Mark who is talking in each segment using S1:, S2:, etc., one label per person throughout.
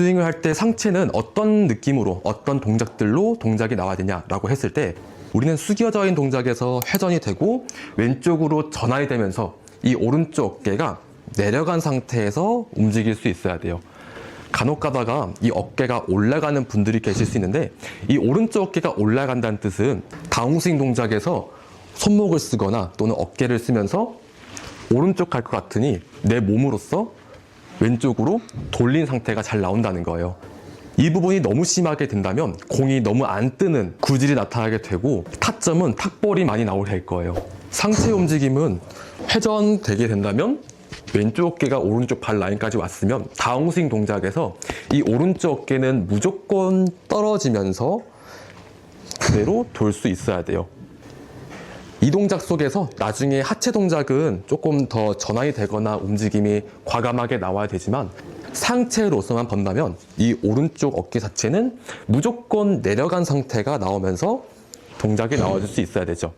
S1: 스윙을 할 때 상체는 어떤 느낌으로 어떤 동작들로 동작이 나와야 되냐라고 했을 때 우리는 숙여져 있는 동작에서 회전이 되고 왼쪽으로 전환이 되면서 이 오른쪽 어깨가 내려간 상태에서 움직일 수 있어야 돼요. 간혹 가다가 이 어깨가 올라가는 분들이 계실 수 있는데 이 오른쪽 어깨가 올라간다는 뜻은 다운스윙 동작에서 손목을 쓰거나 또는 어깨를 쓰면서 오른쪽 갈 것 같으니 내 몸으로서 왼쪽으로 돌린 상태가 잘 나온다는 거예요. 이 부분이 너무 심하게 된다면 공이 너무 안 뜨는 구질이 나타나게 되고 타점은 탁볼이 많이 나오게 될 거예요. 상체 움직임은 회전되게 된다면 왼쪽 어깨가 오른쪽 발 라인까지 왔으면 다운스윙 동작에서 이 오른쪽 어깨는 무조건 떨어지면서 그대로 돌 수 있어야 돼요. 이 동작 속에서 나중에 하체 동작은 조금 더 전환이 되거나 움직임이 과감하게 나와야 되지만 상체로서만 본다면 이 오른쪽 어깨 자체는 무조건 내려간 상태가 나오면서 동작이 나와줄 수 있어야 되죠.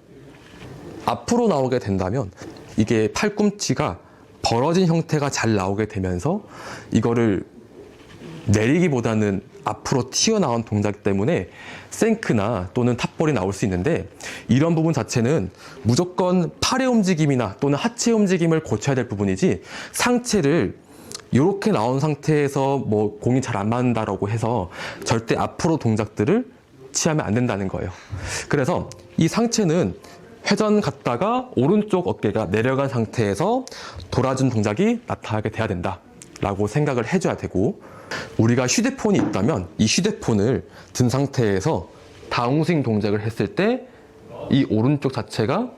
S1: 앞으로 나오게 된다면 이게 팔꿈치가 벌어진 형태가 잘 나오게 되면서 이거를 내리기보다는 앞으로 튀어나온 동작 때문에 생크나 또는 탑볼이 나올 수 있는데 이런 부분 자체는 무조건 팔의 움직임이나 또는 하체 움직임을 고쳐야 될 부분이지 상체를 이렇게 나온 상태에서 뭐 공이 잘 안 맞는다라고 해서 절대 앞으로 동작들을 취하면 안 된다는 거예요. 그래서 이 상체는 회전 갔다가 오른쪽 어깨가 내려간 상태에서 돌아준 동작이 나타나게 돼야 된다라고 생각을 해줘야 되고 우리가 휴대폰이 있다면 이 휴대폰을 든 상태에서 다운스윙 동작을 했을 때 이 오른쪽 자체가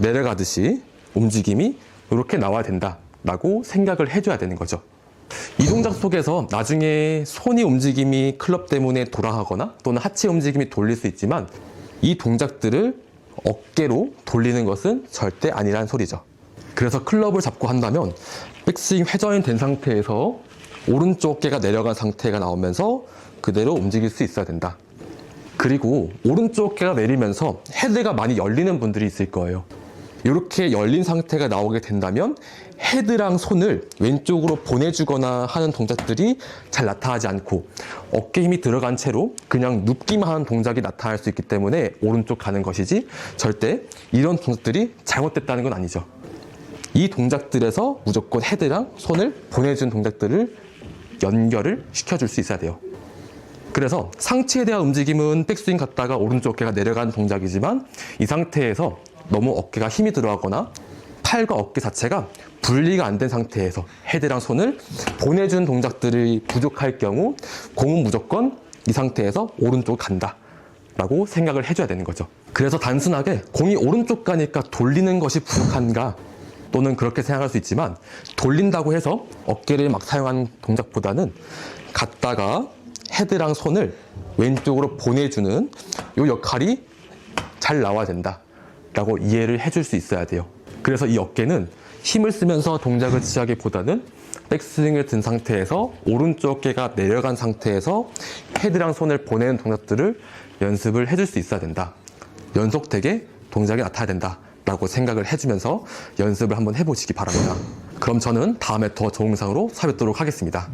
S1: 내려가듯이 움직임이 이렇게 나와야 된다라고 생각을 해줘야 되는 거죠. 이 동작 속에서 나중에 손이 움직임이 클럽 때문에 돌아가거나 또는 하체 움직임이 돌릴 수 있지만 이 동작들을 어깨로 돌리는 것은 절대 아니라는 소리죠. 그래서 클럽을 잡고 한다면 백스윙 회전이 된 상태에서 오른쪽 어깨가 내려간 상태가 나오면서 그대로 움직일 수 있어야 된다. 그리고 오른쪽 어깨가 내리면서 헤드가 많이 열리는 분들이 있을 거예요. 이렇게 열린 상태가 나오게 된다면 헤드랑 손을 왼쪽으로 보내주거나 하는 동작들이 잘 나타나지 않고 어깨 힘이 들어간 채로 그냥 눕기만 하는 동작이 나타날 수 있기 때문에 오른쪽 가는 것이지 절대 이런 동작들이 잘못됐다는 건 아니죠. 이 동작들에서 무조건 헤드랑 손을 보내준 동작들을 연결을 시켜줄 수 있어야 돼요. 그래서 상체에 대한 움직임은 백스윙 갔다가 오른쪽 어깨가 내려가는 동작이지만 이 상태에서 너무 어깨가 힘이 들어가거나 팔과 어깨 자체가 분리가 안 된 상태에서 헤드랑 손을 보내준 동작들이 부족할 경우 공은 무조건 이 상태에서 오른쪽 간다. 라고 생각을 해줘야 되는 거죠. 그래서 단순하게 공이 오른쪽 가니까 돌리는 것이 부족한가 또는 그렇게 생각할 수 있지만 돌린다고 해서 어깨를 막 사용한 동작보다는 갔다가 헤드랑 손을 왼쪽으로 보내주는 이 역할이 잘 나와야 된다. 라고 이해를 해줄 수 있어야 돼요. 그래서 이 어깨는 힘을 쓰면서 동작을 취하기보다는 백스윙을 든 상태에서 오른쪽 어깨가 내려간 상태에서 헤드랑 손을 보내는 동작들을 연습을 해줄 수 있어야 된다. 연속되게 동작이 나타나야 된다. 라고 생각을 해주면서 연습을 한번 해보시기 바랍니다. 그럼 저는 다음에 더 좋은 영상으로 찾아뵙도록 하겠습니다.